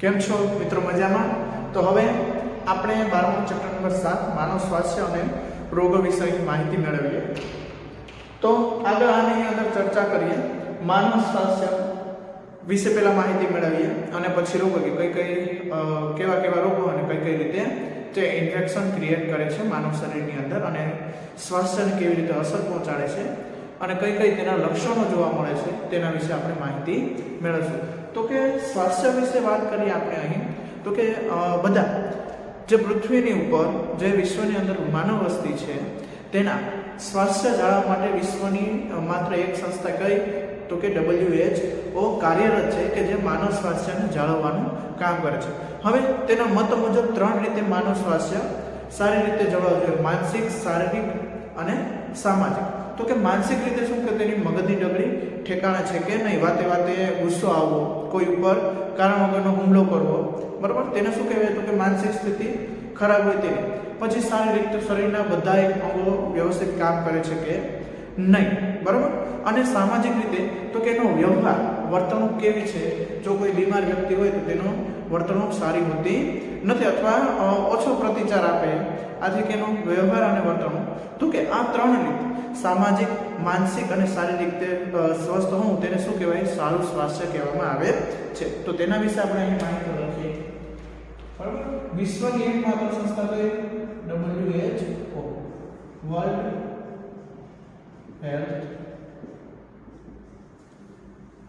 કેમ છો મિત્રો મજામાં? તો હવે આપણે બારમું ચેપ્ટર નંબર સાત, માનવ સ્વાસ્થ્ય અને રોગો વિષયની માહિતી મેળવીએ. તો આગળ આની અંદર ચર્ચા કરીએ. માનવ સ્વાસ્થ્ય વિશે પહેલા માહિતી મેળવીએ અને પછી રોગો કે કઈ કઈ કેવા કેવા રોગો અને કઈ કઈ રીતે તે ઇન્ફેક્શન ક્રિએટ કરે છે માનવ શરીરની અંદર અને સ્વાસ્થ્યને કેવી રીતે અસર પહોંચાડે છે અને કઈ કઈ તેના લક્ષણો જોવા મળે છે, તેના વિશે આપણે માહિતી મેળવશું. તો કે સ્વાસ્થ્ય વિશે વાત કરીએ આપણે અહીં. તો કે બધા જે પૃથ્વીની ઉપર, જે વિશ્વની અંદર માનવ વસ્તી છે, તેના સ્વાસ્થ્ય જાળવવા માટે વિશ્વની માત્ર એક સંસ્થા કઈ? તો કે ડબલ્યુએચઓ કાર્યરત છે, કે જે માનવ સ્વાસ્થ્યને જાળવવાનું કામ કરે છે. હવે તેના મત મુજબ ત્રણ રીતે માનવ સ્વાસ્થ્ય, સારી રીતે જળવાવું જોઈએ માનસિક, શારીરિક અને સામાજિક. તો કે માનસિક રીતે શું કે તેની મગજની ડગરી ઠેકાણે છે કે નહીં? વાતે વાતે ગુસ્સો આવવો, કોઈ ઉપર કારણ વગરનો હુમલો કરવો. બરાબર? તેને શું કહેવાય તો કે માનસિક સ્થિતિ ખરાબ હોય તેની પછી શારીરિક તો શરીરના બધા અંગો વ્યવસ્થિત કામ કરે છે કે નહીં. બરાબર? અને સામાજિક રીતે તો કે એનો વ્યવહાર, વર્તણૂક કેવી છે? જો કોઈ બીમાર વ્યક્તિ હોય તો તેનો વર્તણૂક સારી હોતી નથી અથવા ઓછો પ્રતિચાર આપે આથી કે એનો વ્યવહાર અને વર્તણૂક. તો કે આ ત્રણ રીત સામાજિક, માનસિક અને શારીરિક રીતે સ્વસ્થ હોવું તેને શું કહેવાય? સારું સ્વાસ્થ્ય કહેવામાં આવે છે. તો તેના વિશે આપણે અહીં માહિતી લખીએ બરાબર? વિશ્વની એકમાત્ર સંસ્થા કઈ WHO વર્લ્ડ હેલ્થ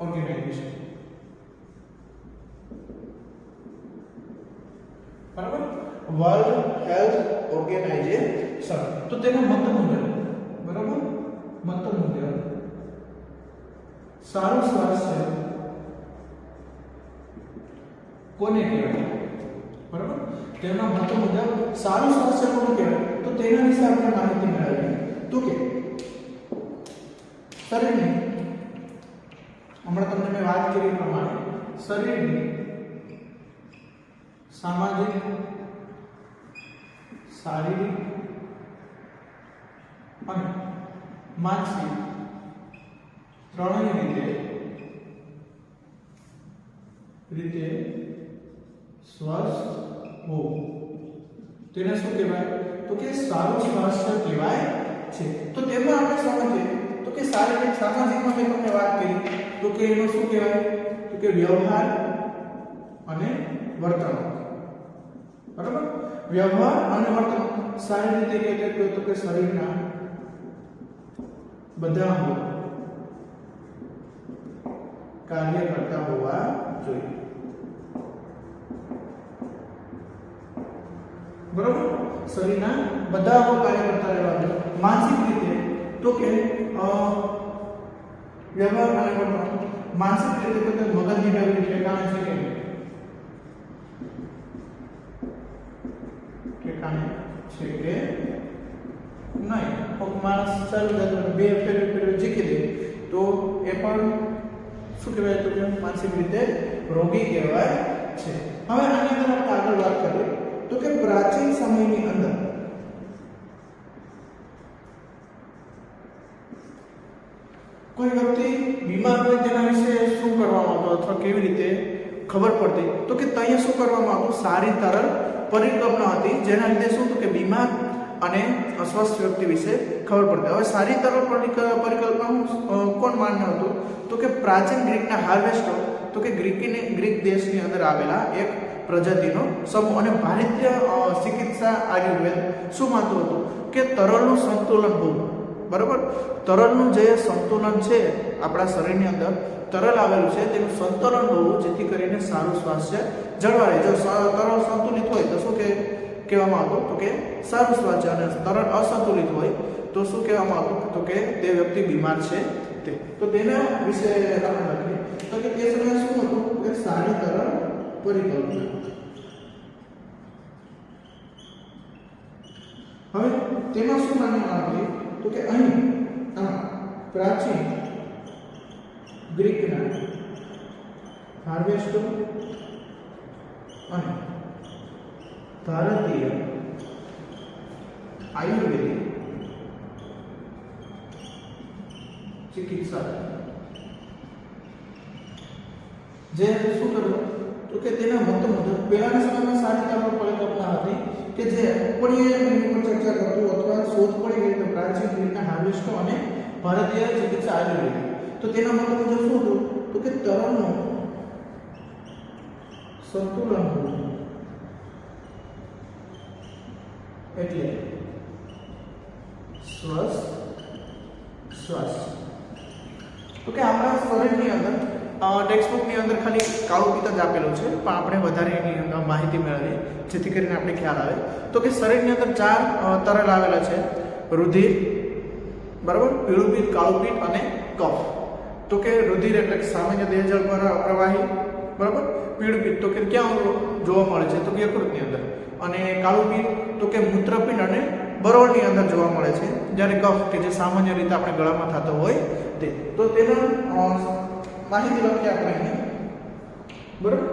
ઓર્ગેનાઇઝેશન બરાબર? વર્લ્ડ હેલ્થ ઓર્ગેનાઇઝેશન તો તેનું મત મુજબ બરાબર? મત મુજબ સારું સ્વાસ્થ્ય. કોને કહેવાય? બરાબર? તેના મત મુજબ સારું સ્વાસ્થ્ય કોને કહેવાય? તો તેના વિશે આપણે માહિતી મેળવીએ. તો કે, શરીરની. હમણાં તમને મેં વાત કરી પ્રમાણે શરીરની સામાજિક, શારીરિક અને માનસિક ત્રણેય રીતે રીતે સ્વસ્થ હોવું. તેને શું કહેવાય? તો કે સારું સ્વાસ્થ્ય કહેવાય છે. તો તેમાં આપણે સમજીએ, તો કે શારીરિક, સામાજિકમાં મેં તમને વાત કરી. તો કે એનો શું કહેવાય? તો કે વ્યવહાર અને વર્તણૂક. બરાબર? વ્યવહાર અને વર્તન. સારી રીતે કહીએ તો તો કે શરીરના બધા અંગો કાર્ય કરતા હોવા જોઈએ. બરોબર? શરીરના બધા અંગો કાર્ય કરતા રહેવા જોઈએ. માનસિક રીતે તો કે વ્યવહાર અને વર્તન. માનસિક રીતે મગજની ડગરી ઠેકાણે છે કે માણસ ચાલુ જાય બે ફેર ફેર જીકી દે તો એ પણ શું કહેવાય તો કે માનસિક રીતે રોગી કહેવાય છે હવે આની અંદર આપણે આગળ વાત કરીએ તો કે પ્રાચીન સમયની અંદર કોઈ વ્યક્તિ બીમાર હોય તેના વિશે શું કરવામાં આવતું અથવા કેવી રીતે ખબર પડતી તો કે ત્યાં શું કરવામાં આવતું સારી તરલ પરિકલ્પના હતી જેના લીધે શું હતું કે બીમાર અને અસ્વસ્થ વ્યક્તિ વિશે ખબર પડતી. હવે સારી તરલ પરિક- પરિકલ્પના હું, કોણ માન્ય હતું? તો કે પ્રાચીન ગ્રીકના હાર્વેસ્ટો તો કે ગ્રીકીને ગ્રીક દેશની અંદર આવેલા એક પ્રજાતિનો સમૂહ અને ભારતીય ચિકિત્સા આયુર્વેદ શું માનતું હતું? કે તરલનું સંતુલન હોવું. બરાબર? તરલનું જે સંતુલન છે આપણા શરીરની અંદર તરલ આવેલું છે તેનું સંતુલન હોવું જેથી કરીને સારું સ્વાસ્થ્ય જળવાય. જો તરલ સંતુલિત હોય તો શું કે કહેવામાં આવતું તો કે સારું સ્વાસ્થ્ય અને તરણ અસંતુલિત હોય, તો શું કહેવામાં આવતું તો કે તે વ્યક્તિ બીમાર છે તે. તો તેના વિશે આપણે લખીએ તો કે તે સમયે શું હતું? કે સારી તરણ પરિકલ્પના હવે તેમાં શું માનવામાં આવે તો કે અહીં, આ પ્રાચીન ગ્રીકના હાર્વેસ્ટો અને ભારતીય આયુર્વેદિક ચિકિત્સા જે શું કર્યું તો કે તેના મત મુજબ પહેલાના સમયમાં સારી તરફ પરિકલ્પના હતી કે જે કોણીએ એની પર ચર્ચા કરતું અથવા શોધ પડી ગઈ તો પ્રાચીન ગ્રીકના હાર્વેસ્ટો અને ભારતીય ચિકિત્સા આયુર્વેદ તો તેના મત મુજબ શું હતું? તો કે તરણનું સંતુલન હોવું એટલે શ્વાસ શ્વાસ તો કે આપણા શરીરની અંદર ટેક્સ્ટબુકની અંદર ખાલી કાળું પિત્ત જ આપેલું છે, પણ આપણે વધારે એની માહિતી મેળવીએ, જેથી કરીને આપણે ખ્યાલ આવે. તો કે શરીરની અંદર ચાર તરલ આવેલા છે, રુધિર, બરાબર? પીળું પિત્ત કાળું પિત્ત અને કફ. તો કે રુધિર એટલે સામાન્ય દેહજળ પર પ્રવાહી, બરાબર? પીળું પિત્ત તો કે ક્યાં જોવા મળે છે, તો કે યકૃતની અંદર. અને કાળું પિત્ત તો કે મૂત્રપિંડ અને બરોળની અંદર જોવા મળે છે. જ્યારે કફ કે જે સામાન્ય રીતે આપણે ગળામાં થતો હોય તે. તો તેના માહિતી લખી આપણે અહીં બરાબર?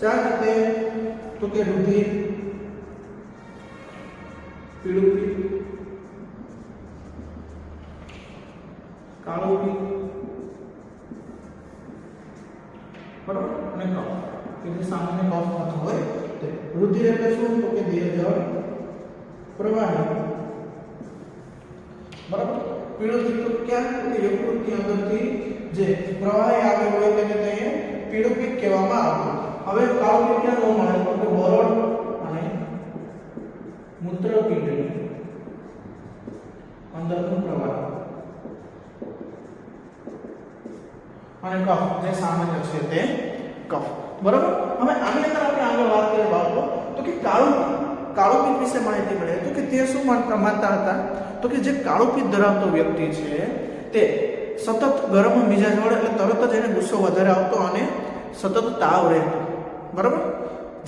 ચાર રીતે તો કે રુધિર પીળું કાળું બરાબર? અને કફ. કે જે સામાન્ય કફ થતો હોય તે. રુધિર એટલે શું? તો કે દેહ, જળ. પ્રવાહી. બરાબર? પીળું તો ક્યાં? કે યકૃતની અંદરથી જે પ્રવાહી આવે હોય તેને તેને પીળું પિત્ત કહેવામાં આવતું હવે કાળું પિત્ત ક્યાં જોવા મળે? તો કે બરોળ અને મૂત્રપિંડની અંદરનું પ્રવાહ. અને કફ, જે સામાન્ય છે તે કફ. બરાબર? હવે આની અંદર આપણે આગળ વાત કરીએ બાળકો. તો કે કાળું કાળું પિત્ત વિશે માહિતી મળે તો કે તે શું માનતા માનતા હતા? તો કે જે કાળું પિત્ત ધરાવતો વ્યક્તિ છે, તે સતત ગરમ મિજાજ વાળો એટલે તરત જ એને ગુસ્સો વધારે આવતો અને સતત તાવ રહેતો. બરાબર?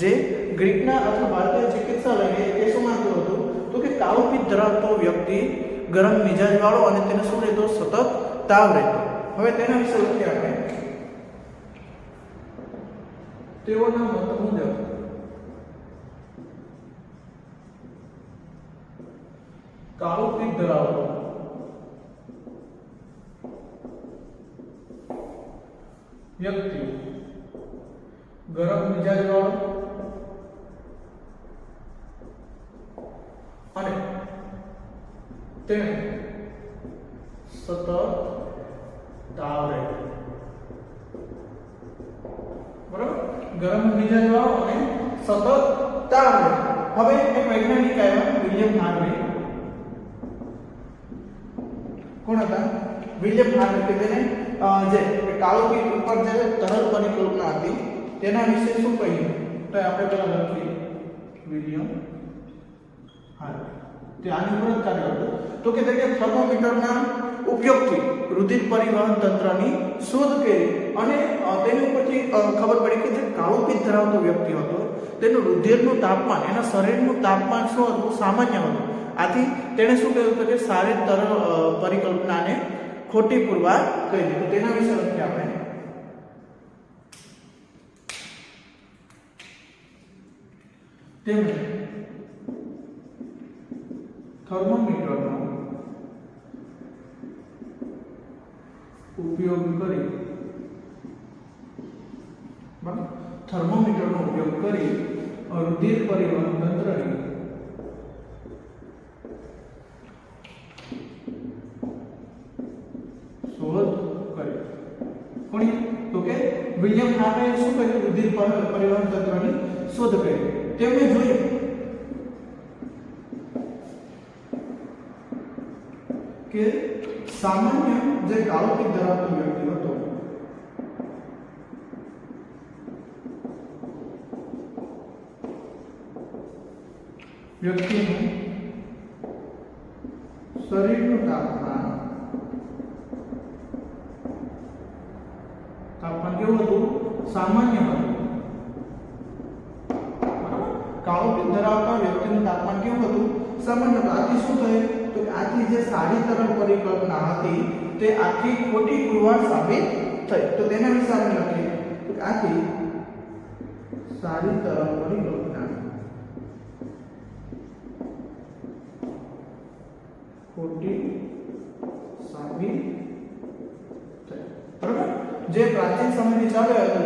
જે ગ્રીકના અથવા ભારતીય ચિકિત્સાલયે એ શું માનતું હતું, તો કે કાળું પિત્ત ધરાવતો વ્યક્તિ ગરમ મિજાજવાળો અને તેને શું રહેતો? સતત તાવ રહેતો. હવે તેના વિશે લખીએ આપણે તેઓના મત મુજબ ધરાવતો વ્યક્તિ ગરમ મિજાજ વાળો અને તેને સતત તાવ રહે બરાબર ગરમ મિજાજ વાળો અને સતત તાવ રહે હવે એક વૈજ્ઞાનિક આવ્યા વિલિયમ હાર્વે કોણ હતા? વિલિયમ હાર્ટ કે તેને જે કાળો પિત્ત ઉપર જે તરલ પરિકલ્પના હતી, તેના વિશે શું કહ્યું? તો આપણે પહેલા લખીએ. વિલિયમ હાર્ટ તે આની ઉપર કાર્ય હતું. તો કે તે કે થર્મોમીટરના ઉપયોગથી રુધિર પરિવહન તંત્રની શોધ કરી અને તેની ઉપરથી ખબર પડી કે જે કાળું પિત્ત ધરાવતો વ્યક્તિ હતો, તેનું રુધિરનું તાપમાન, એના શરીરનું તાપમાન શું હતું? સામાન્ય હતું. આથી તેણે શું કહ્યું હતું કે સારી તરલ અ, પરિકલ્પનાને ખોટી પુરવાર કરી તો તેના વિશે લખીએ આપણે તેમણે થર્મોમીટરનો ઉપયોગ કરી બરાબર? થર્મોમીટરનો ઉપયોગ કરી રુધિર પરિવહન તંત્રની શોધ કરી કોણે તો કે વિલિયમ હાર્વે શું પર- પરિવહન તત્વની શોધ કરી. તેમણે જોયું. કે સામાન્ય જે કાળો પિત્ત ધરાવતો વ્યક્તિ હતો, વ્યક્તિનું શરીરનું તાપમાન તાપમાન કેવું હતું? સામાન્ય હતું બરાબર? કાળો પિત્ત ધરાવતા વ્યક્તિનું તાપમાન કેવું હતું સામાન્ય હતું આથી શું થયું આથી જે સારી તરફ પરિકલ્પના હતી તે આખી ખોટી પુરવાર સાબિત થઈ. તો તેના વિશે આપણે લખીએ આખી કે સારી તરફ પરિકલ્પના. ખોટી સાબિત થઈ. બરાબર? જે પ્રાચીન સમયથી ચાલે હતો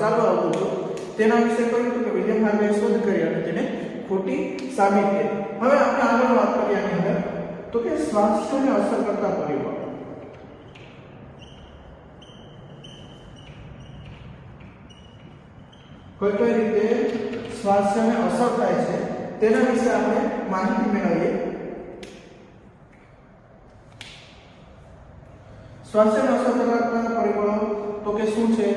ચાલુ આવતું હતું, તેના વિશે કહ્યું હતું કે વિલિયમ હાર્વે શોધ કરી અને તેને ખોટી સાબિત કરી. હવે આપણે આગળ વાત કરીએ આની અંદર. તો કે સ્વાસ્થ્યને અસર કરતા પરિબળો. કોઈ કઈ રીતે સ્વાસ્થ્યને અસર થાય છે, તેના વિશે આપણે માહિતી મેળવીએ. સ્વાસ્થ્યને અસર કરતા પરિબળો તો કે શું છે?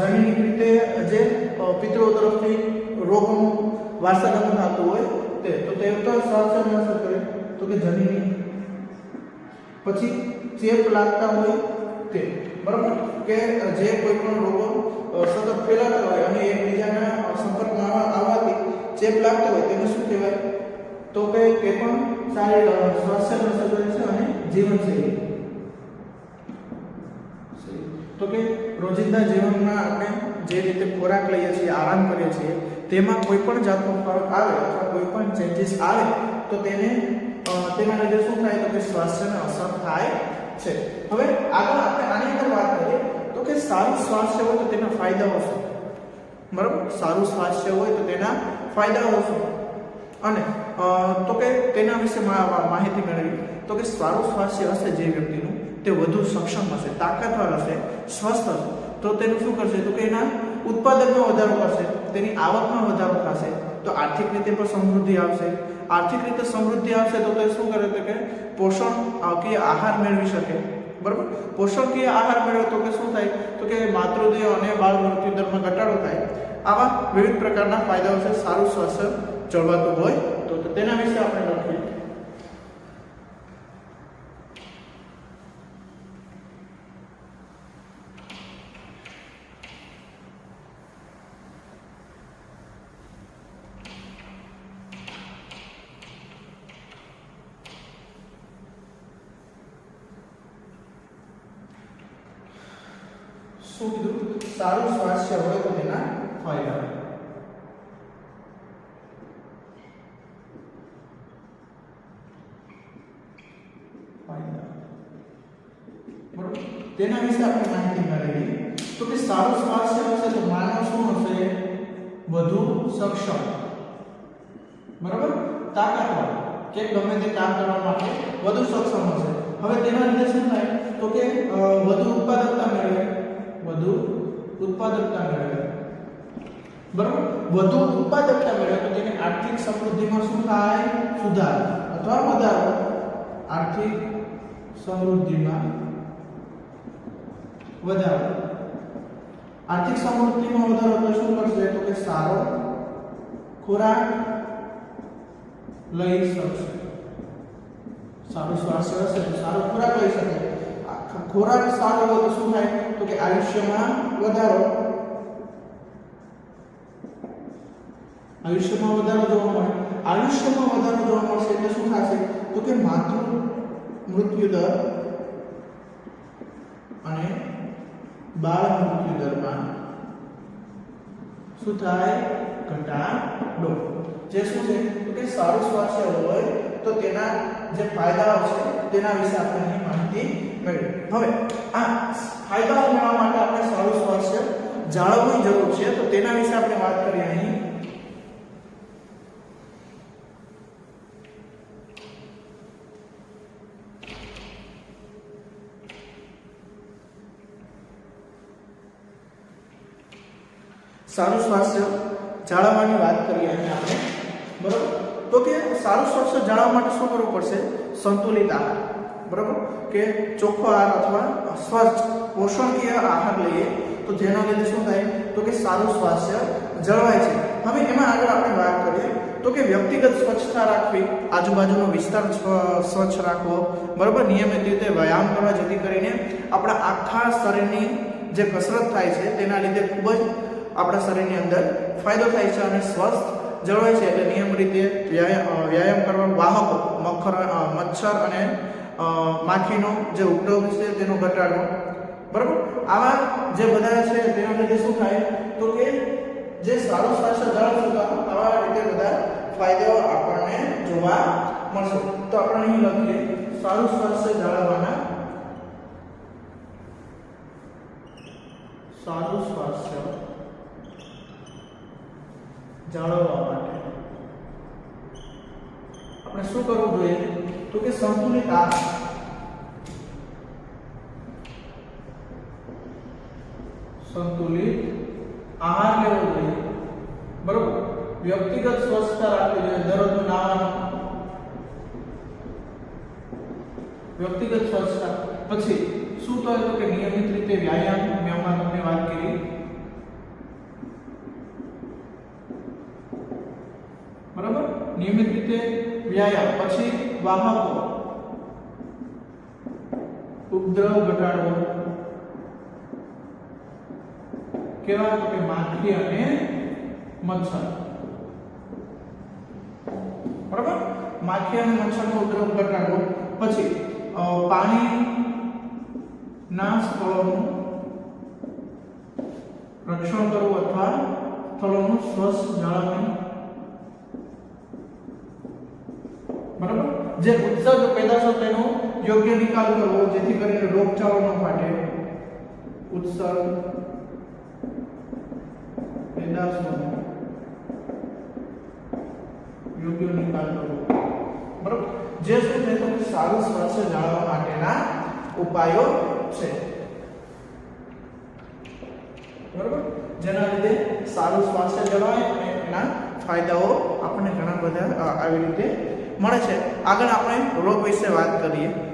જનીનિક રીતે જે પિતૃઓ તરફથી રોગનું વારસાગત થતું હોય તે, તો તે તો સ્વાસ્થ્યને અસર કરે. તો કે જનીનિક પછી ચેપ લાગતા હોય તે બરાબર? કે જે કોઈ પણ રોગો અ, સતત ફેલાતા હોય અને એકબીજાના સંપર્કમાં આવવા- આવવાથી ચેપ લાગતો હોય તેને શું કહેવાય? તો કે તે પણ સારી અ, સ્વાસ્થ્યને અસર કરે છે અને જીવનશૈલી. તો કે રોજિંદા જીવનમાં આપણે જે રીતે ખોરાક લઈએ છીએ આરામ કરીએ છીએ તેમાં કોઈ પણ જાતનો ફરક આવે અથવા કોઈ પણ ચેન્જીસ આવે તો તેને અ, તેના લીધે શું થાય તો કે સ્વાસ્થ્યને અસર થાય છે. હવે આગળ આપણે આની અંદર વાત કરીએ તો કે સારું સ્વાસ્થ્ય હોય તો તેના ફાયદાઓ શું? બરાબર? સારું સ્વાસ્થ્ય હોય તો તેના ફાયદાઓ શું? અને તો કે તેના વિશે માહિતી મેળવી તો કે સારું સ્વાસ્થ્ય હશે જે વ્યક્તિનું, તે વધુ સક્ષમ હશે, તાકાતવાર હશે, સ્વસ્થ હશે. તો તેનું શું કરશે? તો કે એના ઉત્પાદનમાં વધારો કરશે, તેની આવકમાં વધારો થશે, તો આર્થિક રીતે પણ સમૃદ્ધિ આવશે આર્થિક રીતે સમૃદ્ધિ આવશે તો તે શું કરે તો કે પોષણ કે આહાર મેળવી શકે. બરાબર? પોષણકીય આહાર મેળવે તો કે શું થાય? તો કે માતૃદેહ અને બાળ મૃત્યુ દરમાં ઘટાડો થાય. આવા વિવિધ પ્રકારના ફાયદાઓ છે. સારું સ્વાસ્થ્ય જળવાતું હોય તો તેના વિશે આપણે લખીએ શું કીધું સારું સ્વાસ્થ્ય હોય તો તેના ફાયદા ફાયદા બરોબર તેના વિશે આપણે માહિતી મેળવીએ તો કે સારું સ્વાસ્થ્ય હશે તો માનવ શું હશે વધુ સક્ષમ બરાબર તાકાતવાર કે ગમે તે કામ કરવા માટે વધુ સક્ષમ હશે હવે તેના લીધે શું થાય તો કે અ, વધુ ઉત્પાદકતા મેળવે વધુ ઉત્પાદકતા મેળવે બરાબર વધુ ઉત્પાદકતા મેળવે તો તેની આર્થિક સમૃદ્ધિમાં શું થાય સુધાર અથવા વધારો આર્થિક સમૃદ્ધિમાં વધારો આર્થિક સમૃદ્ધિમાં વધારો તો શું કરશે તો કે સારો ખોરાક લઈ શકશે સારું સ્વાસ્થ્ય હશે તો સારો ખોરાક લઈ શકે આ ખોરાક સારો હોય તો શું થાય તો કે આયુષ્યમાં વધારો. આયુષ્યમાં વધારો જોવા મળે. આયુષ્યમાં વધારો જોવા મળશે એટલે શું થશે? તો કે માતૃ મૃત્યુ દર અને બાળ મૃત્યુ દરમાં શું થાય? ઘટાડો. જે શું છે? તો કે સારું સ્વાસ્થ્ય હોય તો તેના જે ફાયદાઓ છે તેના વિશે આપણે અહીં માહિતી હવે આ ફાયદાઓ મેળવવા માટે આપણે સારું સ્વાસ્થ્ય જાળવવાની જરૂર છે. તો તેના વિશે આપણે વાત કરીએ અહીં. સારું સ્વાસ્થ્ય જાળવવાની વાત કરીએ અહીં આપણે. બરોબર? તો કે સારું સ્વાસ્થ્ય જાળવવા માટે શું કરવું પડશે? સંતુલિત આહાર. બરોબર? કે ચોખ્ખો આહાર અથવા સ્વચ્છ, પોષણકીય આહાર લઈએ, તો જેના લીધે શું થાય? તો કે સારું સ્વાસ્થ્ય જળવાય છે. હવે એમાં આગળ આપણે વાત કરીએ, તો કે વ્યક્તિગત સ્વચ્છતા રાખવી, આજુબાજુનો વિસ્તાર સ્વચ્છ રાખવો, બરાબર? નિયમિત રીતે વ્યાયામ કરવા જેથી કરીને આપણા આખા શરીરની જે કસરત થાય છે, તેના લીધે ખૂબ જ આપણા શરીરની અંદર ફાયદો થાય છે અને સ્વસ્થ જળવાય છે. એટલે નિયમ રીતે વ્યાયામ કરવા, વાહકો, મખર મચ્છર અને માખીનો જે ઉપદ્રવ છે તેનો ઘટાડવો. બરાબર? આવા જે બધા છે, તેના લીધે શું થાય? તો કે જે સારું સ્વાસ્થ્ય તો આવા રીતે બધા ફાયદાઓ આપણને જોવા મળશે. તો આપણે અહીં લખીએ, સારું સ્વાસ્થ્ય જાળવવાના સારું સ્વાસ્થ્ય જાળવવા માટે. આપણે શું કરવું જોઈએ? તો કે સંતુલિત આહાર સંતુલિત આહાર લેવો જોઈએ બરોબર વ્યક્તિગત સ્વચ્છતા રાખવી જોઈએ દરરોજ નાવાનું વ્યક્તિગત સ્વચ્છતા પછી શું તો તો કે નિયમિત રીતે વ્યાયામ મેં હમણાં તમને વાત કરી બરાબર નિયમિત રીતે વ્યાયામ પછી વાહકો ઉપદ્રવ ઘટાડવો કેવા તો કે માખી અને મચ્છર બરાબર માખી અને મચ્છરનો ઉપદ્રવ ઘટાડવો પછી અ, પાણી ના સ્થળોનું રક્ષણ કરવું અથવા સ્થળોનું સ્વચ્છ જાળવણી બરાબર? જે ઉત્સર્ગ પેદાશો તેનો યોગ્ય નિકાલ કરવો, જેથી કરીને રોગચાળો ન ફાટે. ઉત્સર્ગ પેદાશો યોગ્ય નિકાલ કરવો. બરાબર? જે શું છે તો સારું સ્વાસ્થ્ય જાળવવા માટેના ઉપાયો છે. બરાબર? જેના લીધે સારું સ્વાસ્થ્ય જળવાય અને એના ફાયદાઓ આપણને ઘણા બધા આવી રીતે મળે છે. આગળ આપણે રોગ વિશે વાત કરીએ.